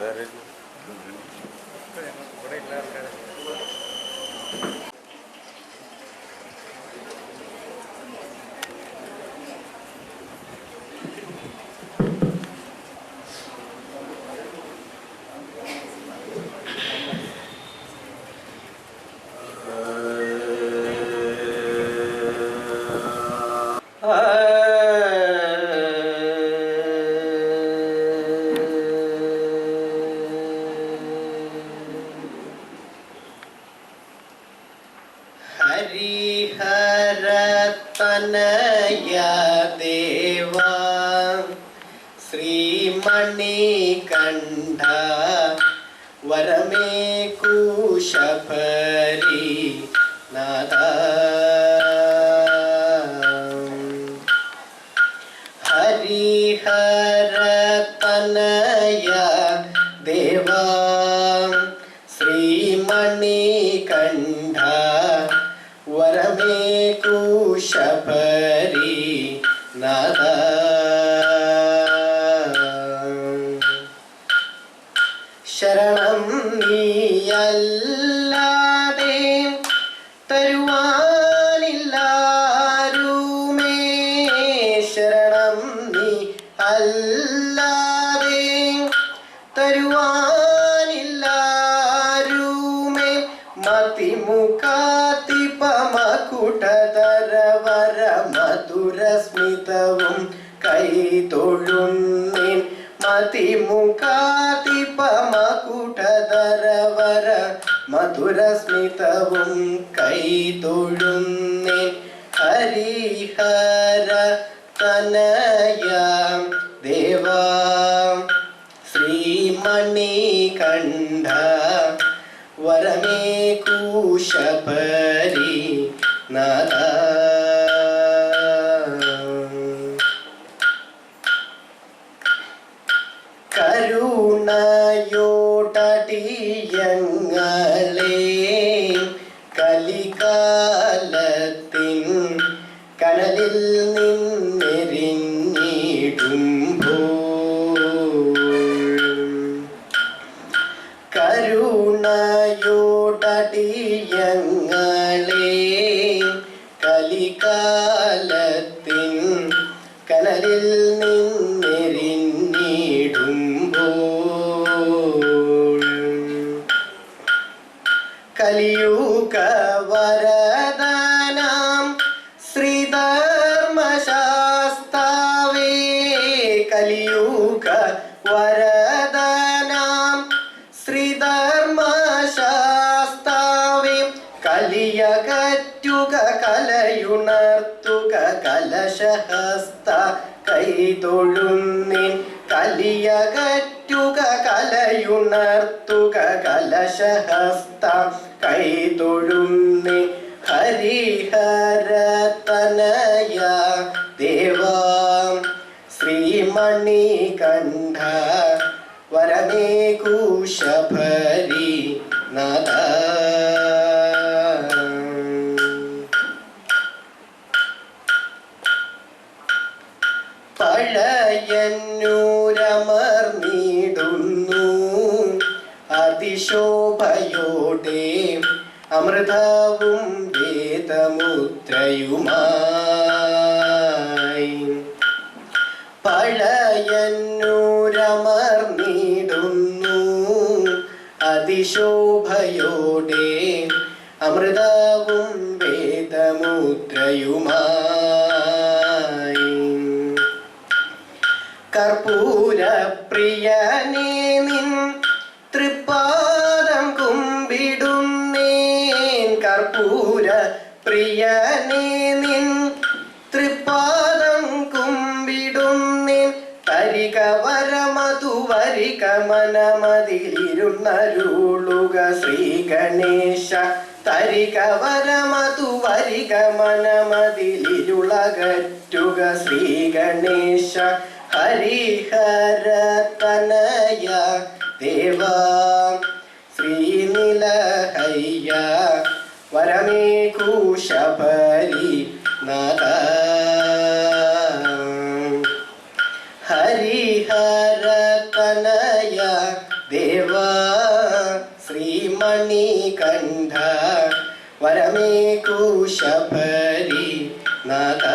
வேறு नया देवा। श्रीमणिकण्ड वरमे कुशपरि नद हरिहर तनया കുശഭരി നദ ശരണം നീയല്ലാതെ മധുരസ്മിതവും കൈതൊഴുന്നീൻ മതിമുഖാതിപമകുടതരവര മധുരസ്മിതവും കൈതൊഴുന്നീൻ ഹരിഹര തനയ ദേവാ. ശ്രീമണി കണ്ഠ വരമേ കൂശപരി നാദ. കരുണയോടടിയങ്ങളെ കലികാലത്തിൻ കനലിൽ നിന്നെരിഞ്ഞിടുമ്പോൾ കരുണയോടടിയങ്ങളെ കലികാലത്തിൻ കനലിൽ നിന്നെരിഞ്ഞിടുമ്പോൾ കലിയുക വരദാനാം ശ്രീധർമ്മശാസ്താവേ കലിയൂക വരദാനാം കലയുണർത്തുക കലശഹസ്ത കൈതൊഴുന്നിൻ കലിയകറ്റുക കലയുണർത്തുക കലശഹസ്ത കൈതൊഴുന്നിൻ ഹരിഹരതനയ ദേവാ. ശ്രീമണി കണ്ഠ വരമേ കൂശഭരി നദ. പഴയന്നൂരമർന്നിടുന്നു അതിശോഭയോടെ അമൃതാവും വേദമുദ്രയുമായി. പഴയന്നൂരമർന്നിടുന്നു. അതിശോഭയോടെ അമൃതാവും വേദമുദ്രയുമായി. പ്രിയനേ നിൻ തൃപ്പാദം കുമ്പിടുന്നേൻ കർപ്പൂര പ്രിയനേ നിൻ തൃപ്പാദം കുമ്പിടുന്നേൻ തരിക വരമതു വരിക മനമതിലിരുന്നരുളുക ശ്രീ ഗണേശ തരിക വരമതു വരിക മനമതിലിരുളകറ്റുക ശ്രീ ഗണേശ ഹരിഹര തനയ ദേവാ ശ്രീനിലഹയ്യ വരമേ കൂശബരി നദ ഹരിഹര തനയ മണി കണ്ഠ വരമേ കൂശപരി നാഥ